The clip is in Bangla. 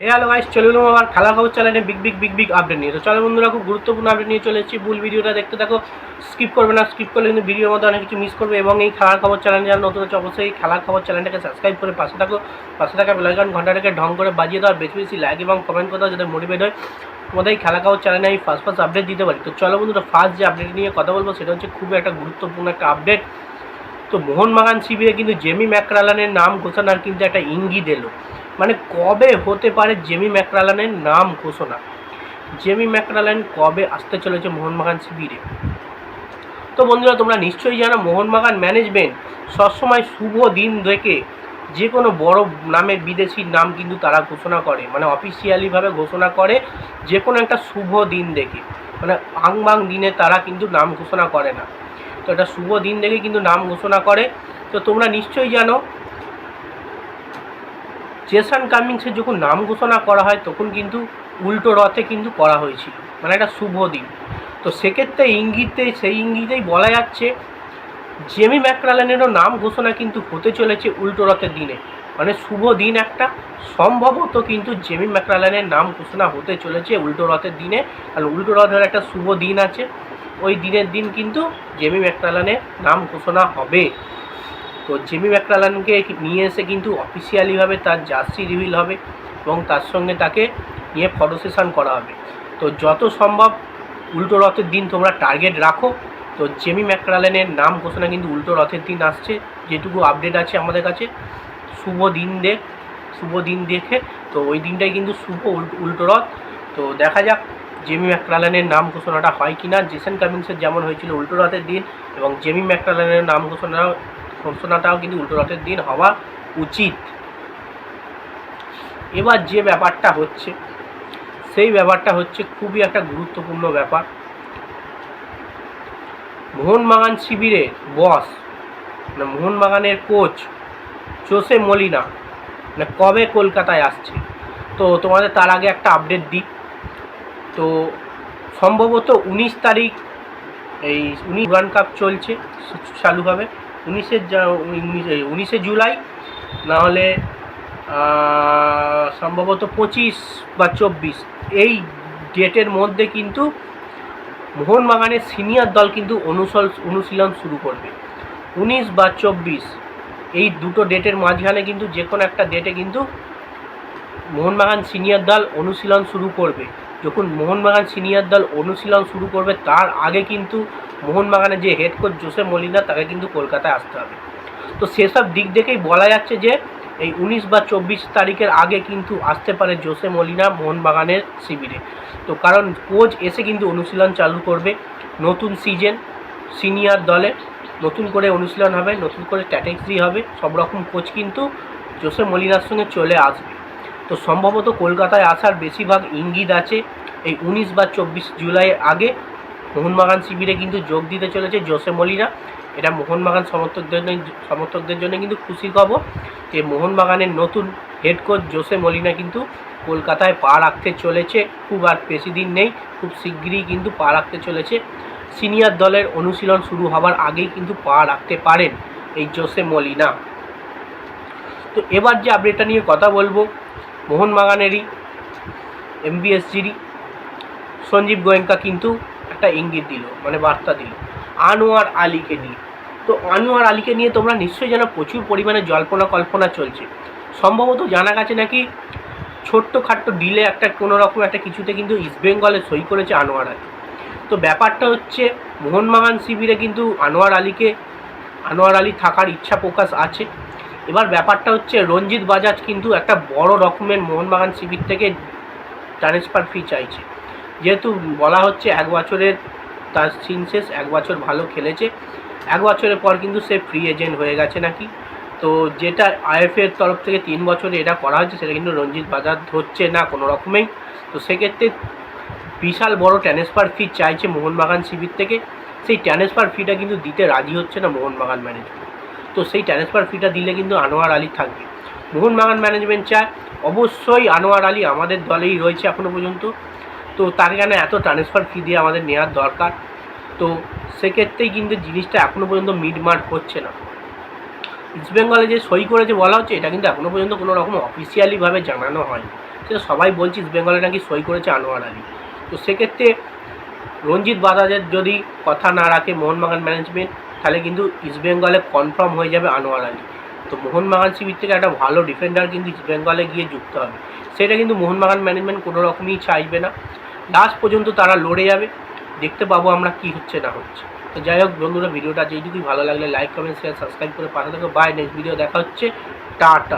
এ হ্যালো গাইস চলে এলাম আমার খেলা খবর চ্যানেলে big big big big update নিয়ে। তো চলো বন্ধুরা, খুব গুরুত্বপূর্ণ আপডেট নিয়ে চলে এসেছি। ভুল ভিডিওটা দেখতে থাকো স্কিপ করবে না স্কিপ করলে কিন্তু ভিডিওর মধ্যে অনেক কিছু মিস করবে এবং এই খেলার খবর চ্যানেল যারা নতুন হচ্ছে অবশ্যই এই খেলার খবর চ্যানেলটাকে সাবস্ক্রাইব করে পাশে থাকো। পাশে থাকা বেলাইকন ঘন্টাটাকে ঢং করে বাজিয়ে দাও বেশি বেশি লাইক এবং কমেন্ট করে দাও যাতে মোটিভেট হয়। তোমাদের এই খেলা খবর চ্যানেলে আমি ফার্স্ট ফার্স্ট আপডেট দিতে পারি। তো চলো বন্ধুরা ফার্স্ট যে আপডেট নিয়ে কথা বলব, সেটা হচ্ছে খুবই একটা গুরুত্বপূর্ণ একটা আপডেট তো মোহনবাগান শিবিরে কিন্তু জেমি ম্যাকরালানের নাম ঘোষণার কিন্তু একটা ইঙ্গিত এলো। মানে কবে হতে পারে জেমি ম্যাকরালানের নাম ঘোষণা? জেমি ম্যাকরালান কবে আসতে চলেছে মোহনবাগান শিবিরে? তো বন্ধুরা, তোমরা নিশ্চয়ই জানো মোহনবাগান ম্যানেজমেন্ট সবসময় শুভ দিন দেখে যে কোনো বড় নামের বিদেশির নাম কিন্তু তারা ঘোষণা করে মানে অফিসিয়ালিভাবে ঘোষণা করে যে কোনো একটা শুভ দিন দেখে। মানে আং বাং দিনে তারা কিন্তু নাম ঘোষণা করে না। তো এটা শুভ দিন দেখে কিন্তু নাম ঘোষণা করে। তো তোমরা নিশ্চয়ই জানো জেসান কামিংসের যখন নাম ঘোষণা করা হয়, তখন কিন্তু উল্টো রথে কিন্তু করা হয়েছিল মানে একটা শুভ দিন। তো সেক্ষেত্রে ইঙ্গিতে, সেই ইঙ্গিতেই বলা যাচ্ছে, জেমি ম্যাকরালেনেরও নাম ঘোষণা কিন্তু হতে চলেছে উল্টো রথের দিনে। মানে শুভ দিন একটা, সম্ভবত কিন্তু জেমি ম্যাকরালেনের নাম ঘোষণা হতে চলেছে উল্টো রথের দিনে, আর উল্টো রথের একটা শুভ দিন আছে। ওই দিনের দিন কিন্তু জেমি ম্যাকরালানের নাম ঘোষণা হবে। তো জেমি ম্যাকরালানকে নিয়ে এসে কিন্তু অফিসিয়ালিভাবে তার জার্সি রিভিল হবে এবং তার সঙ্গে তাকে নিয়ে ফটো সেশন করা হবে। তো যত সম্ভব উল্টো রথের দিন তোমরা টার্গেট রাখো। তো জেমি ম্যাকরালেনের নাম ঘোষণা কিন্তু উল্টো রথের দিন আসছে। যেটুকু আপডেট আছে আমাদের কাছে, শুভ দিন দেখ শুভ দিন দেখে। তো ওই দিনটাই কিন্তু শুভ উল্টো রথ। তো দেখা যাক জেমি ম্যাকরালেনের নাম ঘোষণাটা হয় কি না জেসন কামিংসের যেমন হয়েছিল উল্টো রথের দিন এবং জেমি ম্যাকরালেনের নাম ঘোষণা ঘোষণাটাও কিন্তু উল্টো রথের দিন হওয়া উচিত। এবার যে ব্যাপারটা হচ্ছে, সেই ব্যাপারটা হচ্ছে খুবই একটা গুরুত্বপূর্ণ ব্যাপার। মোহনবাগান শিবিরের বস না মোহনবাগানের কোচ জোসে মলিনা না কবে কলকাতায় আসছে? তো তোমাদের তার আগে একটা আপডেট দিই। তো সম্ভবত উনিশ তারিখ এই উনি উড়ান কাপ চলছে, চালু হবে। উনিশে উনিশে জুলাই না হলে সম্ভবত পঁচিশ বা চব্বিশ। এই ডেটের মধ্যে কিন্তু মোহনবাগানের সিনিয়র দল কিন্তু অনুসল অনুশীলন শুরু করবে। উনিশ বা চব্বিশ, এই দুটো ডেটের মাঝখানে কিন্তু যে কোনো একটা ডেটে কিন্তু মোহনবাগান সিনিয়র দল অনুশীলন শুরু করবে। যখন মোহনবাগান সিনিয়র দল অনুশীলন শুরু করবে, তার আগে কিন্তু মোহনবাগানের যে হেড কোচ জোসে মলিনা, তাকে কিন্তু কলকাতায় আসতে হবে। তো সেসব দিক দেখেই বলা যাচ্ছে যে, এই উনিশ বা চব্বিশ তারিখের আগে কিন্তু আসতে পারে জোসে মলিনা মোহনবাগানের শিবিরে। তো কারণ কোচ এসে কিন্তু অনুশীলন চালু করবে, নতুন সিজন সিনিয়র দলে নতুন করে অনুশীলন হবে, নতুন করে স্ট্র্যাটেজি হবে, সব রকম কোচ কিন্তু জোসে মলিনার সঙ্গে চলে আসবে। তো সম্ভবত কলকাতায় আসার বেশিরভাগ ইঙ্গিত আছে এই উনিশ বা চব্বিশ জুলাই আগে মোহনবাগান শিবিরে কিন্তু যোগ দিতে চলেছে জোসে মলিনা। এটা মোহনবাগান সমর্থকদের সমর্থকদের জন্য কিন্তু খুশি খবর যে মোহনবাগানের নতুন হেড কোচ জোসে মলিনা কিন্তু কলকাতায় পা রাখতে চলেছে। খুব আর বেশি দিন নেই, খুব শিগগিরই কিন্তু পা রাখতে চলেছে। সিনিয়র দলের অনুশীলন শুরু হওয়ার আগেই কিন্তু পা রাখতে পারেন এই জোসে মলিনা। তো এবার যে আপডেটটা নিয়ে কথা বলব মোহনবাগানেরই এমবিএসজিরই সঞ্জীব গোয়েঙ্কা কিন্তু একটা ইঙ্গিত দিল মানে বার্তা দিল, আনোয়ার আলীকে নিয়ে। তো আনোয়ার আলীকে নিয়ে তোমরা নিশ্চয়ই যেন প্রচুর পরিমাণে জল্পনা কল্পনা চলছে। সম্ভবত জানা গেছে নাকি ছোট্ট খাট্ট ডিলে একটা কোনো রকম একটা কিছুতে কিন্তু ইস্টবেঙ্গলে সই করেছে আনোয়ার আলী। তো ব্যাপারটা হচ্ছে মোহনবাগান শিবিরে কিন্তু আনোয়ার আলীকে, আনোয়ার আলী থাকার ইচ্ছা প্রকাশ আছে। এবার ব্যাপারটা হচ্ছে রঞ্জিত বাজাজ কিন্তু একটা বড় রকমের মোহনবাগান শিবির থেকে ট্রান্সফার ফি চাইছে। যেহেতু বলা হচ্ছে এক বছরের তার সিন শেষ, এক বছর ভালো খেলেছে। এক বছরের পর কিন্তু সে ফ্রি এজেন্ট হয়ে গেছে নাকি? তো যেটা আইএফএর তরফ থেকে তিন বছরে এটা করা হয়েছে, সেটা কিন্তু রঞ্জিত বাজার ধরছে না কোনো রকমেই। তো সেক্ষেত্রে বিশাল বড় ট্রান্সফার ফি চাইছে মোহনবাগান শিবির থেকে। সেই ট্রান্সফার ফিটা কিন্তু দিতে রাজি হচ্ছে না মোহনবাগান ম্যানেজমেন্ট তো সেই ট্রান্সফার ফিটা দিলে কিন্তু আনোয়ার আলী থাকবে। মোহনবাগান ম্যানেজমেন্ট চায়, অবশ্যই আনোয়ার আলী আমাদের দলেই রয়েছে এখনও পর্যন্ত। তো তার কেন এত ট্রান্সফার ফি দিয়ে আমাদের নেওয়ার দরকার। তো সেক্ষেত্রেই কিন্তু জিনিসটা এখনও পর্যন্ত মিটমাট হচ্ছে না। ইস্টবেঙ্গলে যে সই করেছে বলা হচ্ছে, এটা কিন্তু এখনও পর্যন্ত কোনো রকম অফিসিয়ালিভাবে জানানো হয়নি। সেটা সবাই বলছে ইস্ট বেঙ্গলে নাকি সই করেছে আনোয়ার আলী। তো সেক্ষেত্রে রঞ্জিত বাজাজের যদি কথা না রাখে মোহনবাগান ম্যানেজমেন্ট তাহলে কিন্তু ইস্টবেঙ্গলে কনফার্ম হয়ে যাবে আনোয়ার আলী। তো মোহনবাগান শিবির থেকে একটা ভালো ডিফেন্ডার কিন্তু ইস্টবেঙ্গলে গিয়ে যুক্ত হবে। সেটা কিন্তু মোহনবাগান ম্যানেজমেন্ট কোনো রকমই চাইবে না। লাস্ট পর্যন্ত তারা লড়ে যাবে। দেখতে পাবো আমরা কি হচ্ছে, না হচ্ছে। তো যাই হোক বন্ধুরা, ভিডিওটা যেইটুকুই ভালো লাগলে লাইক কমেন্ট শেয়ার সাবস্ক্রাইব করে পাশে থাকো। বাই নেক্সট ভিডিও দেখা হচ্ছে। টাটা।